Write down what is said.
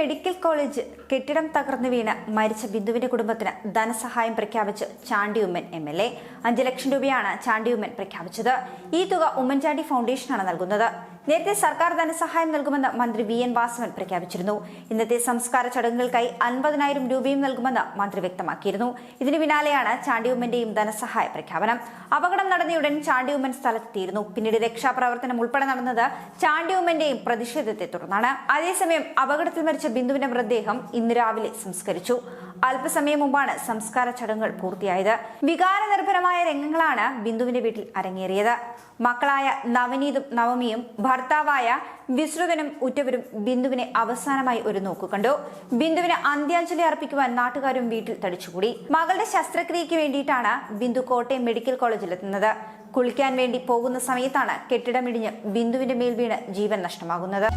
Medical college കെട്ടിടം തകർന്നു വീണ് മരിച്ച ബിന്ദുവിന്റെ കുടുംബത്തിന് ധനസഹായം പ്രഖ്യാപിച്ച് Chandy Oommen M L A. അഞ്ച് ലക്ഷം രൂപയാണ് ചാണ്ടി ഉമ്മൻ പ്രഖ്യാപിച്ചത്. ഈ തുക ഉമ്മൻചാണ്ടി ഫൗണ്ടേഷനാണ് നൽകുന്നത്. നേരത്തെ സർക്കാർ ധനസഹായം നൽകുമെന്ന് മന്ത്രി വി എൻ വാസവൻ പ്രഖ്യാപിച്ചിരുന്നു. ഇന്നത്തെ സംസ്കാര ചടങ്ങുകൾക്കായി അൻപതിനായിരം രൂപയും നൽകുമെന്ന് മന്ത്രി വ്യക്തമാക്കിയിരുന്നു. ഇതിനു പിന്നാലെയാണ് ചാണ്ടിയമ്മന്റെയും ധനസഹായ പ്രഖ്യാപനം. അപകടം നടന്നയുടൻ ചാണ്ടിയമ്മൻ സ്ഥലത്തെത്തിയിരുന്നു. പിന്നീട് രക്ഷാപ്രവർത്തനം ഉൾപ്പെടെ നടന്നത് ചാണ്ടിയമ്മന്റെയും പ്രതിഷേധത്തെ തുടർന്നാണ്. അതേസമയം അപകടത്തിൽ മരിച്ച ബിന്ദുവിന്റെ മൃതദേഹം ഇന്ന് രാവിലെ സംസ്കരിച്ചു. അല്പസമയം മുമ്പാണ് സംസ്കാര ചടങ്ങുകൾ പൂർത്തിയായത്. വികാരനിർഭരമായ രംഗങ്ങളാണ് ബിന്ദുവിന്റെ വീട്ടിൽ അരങ്ങേറിയത്. മക്കളായ നവനീതും നവമിയും ഭർത്താവായ വിശ്രുതനും ഉറ്റവരും ബിന്ദുവിനെ അവസാനമായി ഒരു നോക്കു കണ്ടു. ബിന്ദുവിന് അന്ത്യാഞ്ജലി അർപ്പിക്കുവാൻ നാട്ടുകാരും വീട്ടിൽ തടിച്ചുകൂടി. മകളുടെ ശസ്ത്രക്രിയയ്ക്ക് വേണ്ടിയിട്ടാണ് ബിന്ദു കോട്ടയം മെഡിക്കൽ കോളേജിൽ എത്തുന്നത്. കുളിക്കാൻ വേണ്ടി പോകുന്ന സമയത്താണ് കെട്ടിടമിടിഞ്ഞ് ബിന്ദുവിന്റെ മേൽ വീണ് ജീവൻ നഷ്ടമാകുന്നത്.